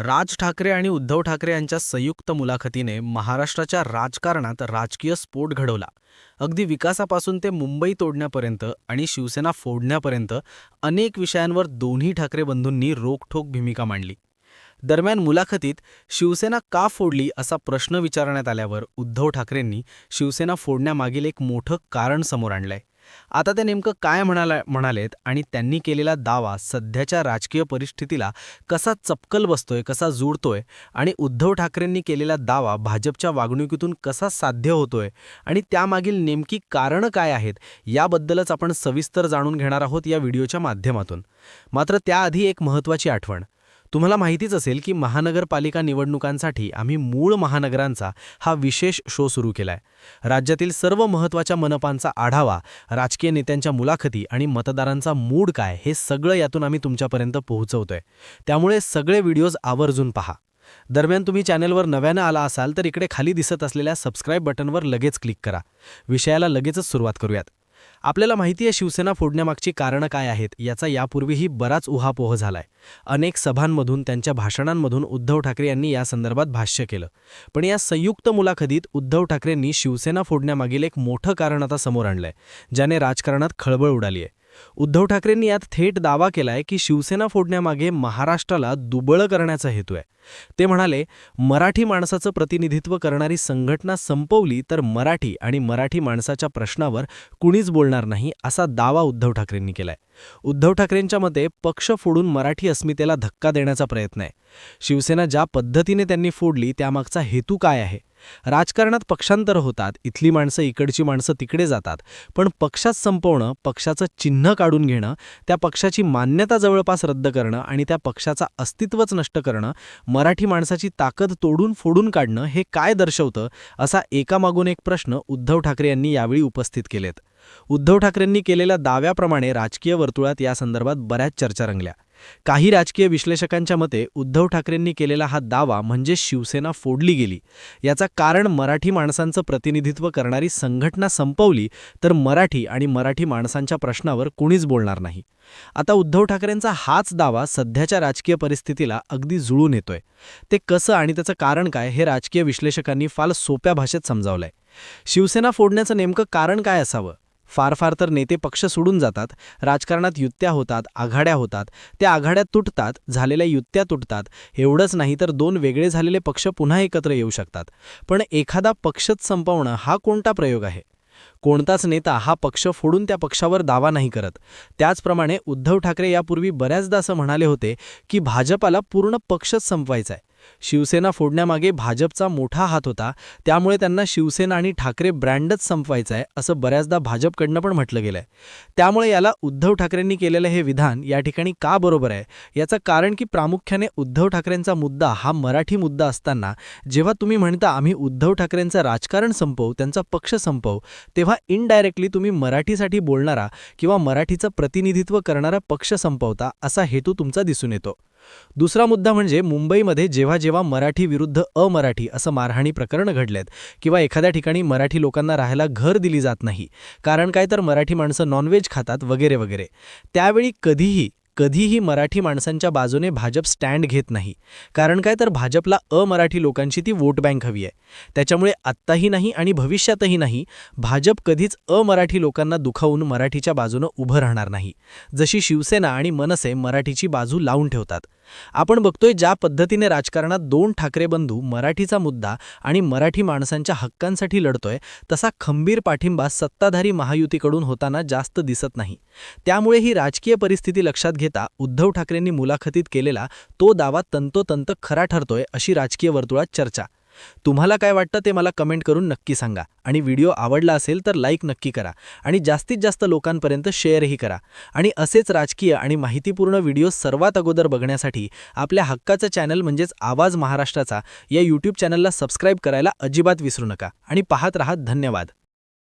राज ठाकरे आणि उद्धव ठाकरे यांच्या संयुक्त मुलाखतीने महाराष्ट्राच्या राजकारणात राजकीय स्फोट घडवला. अगदी विकासापासून ते मुंबई तोडण्यापर्यंत आणि शिवसेना फोडण्यापर्यंत अनेक विषयांवर दोन्ही ठाकरे बंधूंनी रोखठोक भूमिका मांडली. दरम्यान मुलाखतीत शिवसेना का फोडली? असा प्रश्न विचारण्यात आल्यावर उद्धव ठाकरेंनी शिवसेना फोडण्यामागील एक मोठं कारण समोर आणलंय. आता ते नेमकं काय म्हणाला म्हणालेत आणि त्यांनी केलेला दावा सध्याच्या राजकीय परिस्थितीला कसा चपकल बसतोय कसा जुळतोय आणि उद्धव ठाकरेंनी केलेला दावा भाजपच्या वागणुकीतून कसा साध्य होतोय आणि त्यामागील नेमकी कारणं काय आहेत याबद्दलच आपण सविस्तर जाणून घेणार आहोत या व्हिडिओच्या माध्यमातून. मात्र त्याआधी एक महत्त्वाची आठवण. तुम्हाला माहितीच असेल की महानगरपालिका निवडणुकांसाठी आम्ही मूळ महानगरांचा हा विशेष शो सुरू केलाय. राज्यातील सर्व महत्त्वाच्या मनपांचा आढावा राजकीय नेत्यांच्या मुलाखती आणि मतदारांचा मूड काय हे सगळं यातून आम्ही तुमच्यापर्यंत पोहोचवतोय. त्यामुळे सगळे व्हिडिओज आवर्जून पहा. दरम्यान तुम्ही चॅनलवर नव्यानं आला असाल तर इकडे खाली दिसत असलेल्या सबस्क्राईब बटनवर लगेच क्लिक करा. विषयाला लगेचच सुरुवात करूयात. आपल्याला माहिती आहे शिवसेना फोडण्यामागची कारणं काय आहेत? याचा यापूर्वीही बराच उहापोह झालाय. अनेक सभांमधून त्यांच्या भाषणांमधून उद्धव ठाकरे यांनी या संदर्भात भाष्य केलं. पण या संयुक्त मुलाखतीत उद्धव ठाकरेंनी शिवसेना फोडण्यामागील एक मोठं कारण आता समोर आणलंय ज्याने राजकारणात खळबळ उडाली आहे उद्धव ठाकरेंनी यात थेट दावा केलाय की शिवसेना फोडण्यामागे महाराष्ट्राला दुबळं करण्याचा हेतू आहे. ते म्हणाले मराठी माणसाचं प्रतिनिधित्व करणारी संघटना संपवली तर मराठी आणि मराठी माणसाच्या प्रश्नावर कुणीच बोलणार नाही असा दावा उद्धव ठाकरेंनी केलाय. उद्धव ठाकरेंच्या मते पक्ष फोडून मराठी अस्मितेला धक्का देण्याचा प्रयत्न आहे. शिवसेना ज्या पद्धतीने त्यांनी फोडली त्यामागचा हेतू काय आहे? राजकारणात पक्षांतर होतात. इथली माणसं इकडची माणसं तिकडे जातात. पण पक्षात संपवणं पक्षाचं चिन्ह काढून घेणं त्या पक्षाची मान्यता जवळपास रद्द करणं आणि त्या पक्षाचा अस्तित्वच नष्ट करणं मराठी माणसाची ताकद तोडून फोडून काढणं हे काय दर्शवतं असा एकामागून एक प्रश्न उद्धव ठाकरे यांनी यावेळी उपस्थित केलेत. उद्धव ठाकरेंनी केलेल्या दाव्याप्रमाणे राजकीय वर्तुळात या संदर्भात बऱ्याच चर्चा रंगल्या. काही राजकीय विश्लेषकांच्या मते उद्धव ठाकरेंनी केलेला हा दावा म्हणजे शिवसेना फोडली गेली. याचा कारण मराठी माणसांचं प्रतिनिधित्व करणारी संघटना संपवली तर मराठी आणि मराठी माणसांच्या प्रश्नावर कुणीच बोलणार नाही. आता उद्धव ठाकरेंचा हाच दावा सध्याच्या राजकीय परिस्थितीला अगदी जुळून येतोय. ते कसं आणि त्याचं कारण काय हे राजकीय विश्लेषकांनी फार सोप्या भाषेत समजावलंय. शिवसेना फोडण्याचं नेमकं कारण काय असावं? फार फार तर नेते पक्ष सोडून जातात राजकारणात युत्त्या होतात आघाड्या होतात त्या आघाड्या तुटतात झालेल्या युत्त्या तुटतात एवढंच नाही तर दोन वेगळे झालेले पक्ष पुन्हा एकत्र येऊ शकतात. पण एखादा पक्षच संपवणं हा कोणता प्रयोग आहे? कोणताच नेता हा पक्ष फोडून त्या पक्षावर दावा नाही करत. त्याचप्रमाणे उद्धव ठाकरे यापूर्वी बऱ्याचदा असं म्हणाले होते की भाजपाला पूर्ण पक्षच संपवायचा आहे शिवसेना फोडण्यामागे भाजपचा मोठा हात होता त्यामुळे त्यांना शिवसेना आणि ठाकरे ब्रँडच संपवायचं आहे असं बऱ्याचदा भाजपकडनं पण म्हटलं गेलंय. त्यामुळे याला उद्धव ठाकरेंनी केलेलं हे विधान या ठिकाणी का बरोबर आहे? याचं कारण की प्रामुख्याने उद्धव ठाकरेंचा मुद्दा हा मराठी मुद्दा असताना जेव्हा तुम्ही म्हणता आम्ही उद्धव ठाकरेंचं राजकारण संपवू त्यांचा पक्ष संपवू तेव्हा इनडायरेक्टली तुम्ही मराठीसाठी बोलणारा किंवा मराठीचं प्रतिनिधित्व करणारा पक्ष संपवता असा हेतू तुमचा दिसून येतो. दुसरा मुद्दा म्हणजे मुंबईमध्ये जेव्हा जेव्हा मराठी विरुद्ध अमराठी असं मारहाणी प्रकरण घडलेत किंवा एखाद्या ठिकाणी मराठी लोकांना राहायला घर दिली जात नाही कारण काय तर मराठी माणसं नॉनव्हेज खातात वगैरे वगैरे त्यावेळी कधीही कधीही मराठी माणसांच्या बाजूने भाजप स्टँड घेत नाही. कारण काय तर भाजपला अमराठी लोकांची ती वोट बँक हवी आहे. त्याच्यामुळे आत्ताही नाही आणि भविष्यातही नाही भाजप कधीच अमराठी लोकांना दुखावून मराठीच्या बाजूनं उभं राहणार नाही. जशी शिवसेना आणि मनसे मराठीची बाजू लावून ठेवतात. आपण बघतोय ज्या पद्धतीने राजकारणात दोन ठाकरे बंधू मराठीचा मुद्दा आणि मराठी माणसांच्या हक्कांसाठी लढतोय तसा खंबीर पाठिंबा सत्ताधारी महायुतीकडून होताना जास्त दिसत नाही. त्यामुळे ही राजकीय परिस्थिती लक्षात घेता उद्धव ठाकरेंनी मुलाखतीत केलेला तो दावा तंतोतंत खरा ठरतोय अशी राजकीय वर्तुळात चर्चा. तुम्हाला काय वाटतं ते मला कमेंट करून नक्की सांगा. आणि व्हिडिओ आवडला असेल तर लाईक नक्की करा. आणि जास्तीत जास्त लोकांपर्यंत शेअरही करा. आणि असेच राजकीय आणि माहितीपूर्ण व्हिडिओ सर्वात अगोदर बघण्यासाठी आपल्या हक्काचं चॅनल म्हणजेच आवाज महाराष्ट्राचा या यूट्यूब चॅनलला सबस्क्राईब करायला अजिबात विसरू नका. आणि पाहत राहा धन्यवाद.